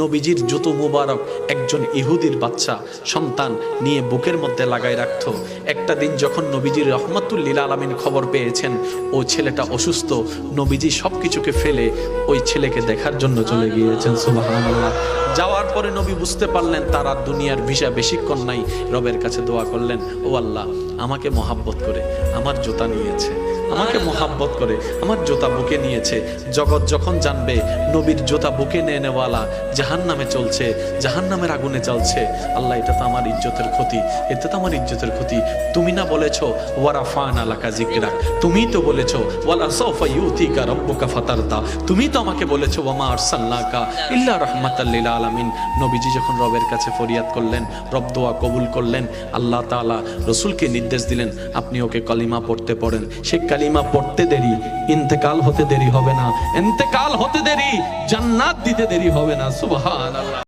নবীজির জুতো মুবারক একজন ইহুদির বাচ্চা সন্তান নিয়ে বুকের মধ্যে লাগাই রাখত। একটা দিন যখন নবীজির রহমতুল্লিল আলমিন খবর পেয়েছেন, ও ছেলেটা অসুস্থ, নবীজি সব কিছুকে ফেলে ওই ছেলেকে দেখার জন্য চলে গিয়েছেন, সুবহানাল্লাহ। যাওয়ার পরে নবী বুঝতে পারলেন তার দুনিয়ার ভিসা বেশিক্ষণ নাই। রবের কাছে দোয়া করলেন, ও আল্লাহ, আমাকে মহাব্বত করে আমার জুতা নিয়েছে। আমাকে মহাব্বত করে, আমার জোতা বুকে নিয়েছে। জগৎ যখন জানবে, নবীর জোতা বুকে নিয়ে নেওয়ালা জাহান নামে চলছে জাহান নামের আগুনে চলছে আল্লাহ, এটা তো আমার ইজ্জতের ক্ষতি এতে তো আমার ইজ্জতের ক্ষতি। তুমি না বলেছ ওয়ারা ফান আলাকা জিকরা তুমি তো বলেছ, ওয়ালা সৌফা ইউতিকা রব্বুকা ফাতারদা তুমি তো আমাকে বলেছ, ওয়ামা আরসালনাকা ইল্লা রাহমাতাল লিল আলামিন নবীজি যখন রবের কাছে ফরিয়াদ করলেন, রব দোয়া কবুল করলেন, আল্লাহ তাআলা রসুলকে নির্দেশ দিলেন, আপনি ওকে কলিমা পড়তে পড়েন, সে কালিমা পড়তে দেরি, ইন্তেকাল হতে দেরি হবে না। ইন্তেকাল হতে দেরি, জান্নাত দিতে দেরি হবে না, সুবহানাল্লাহ।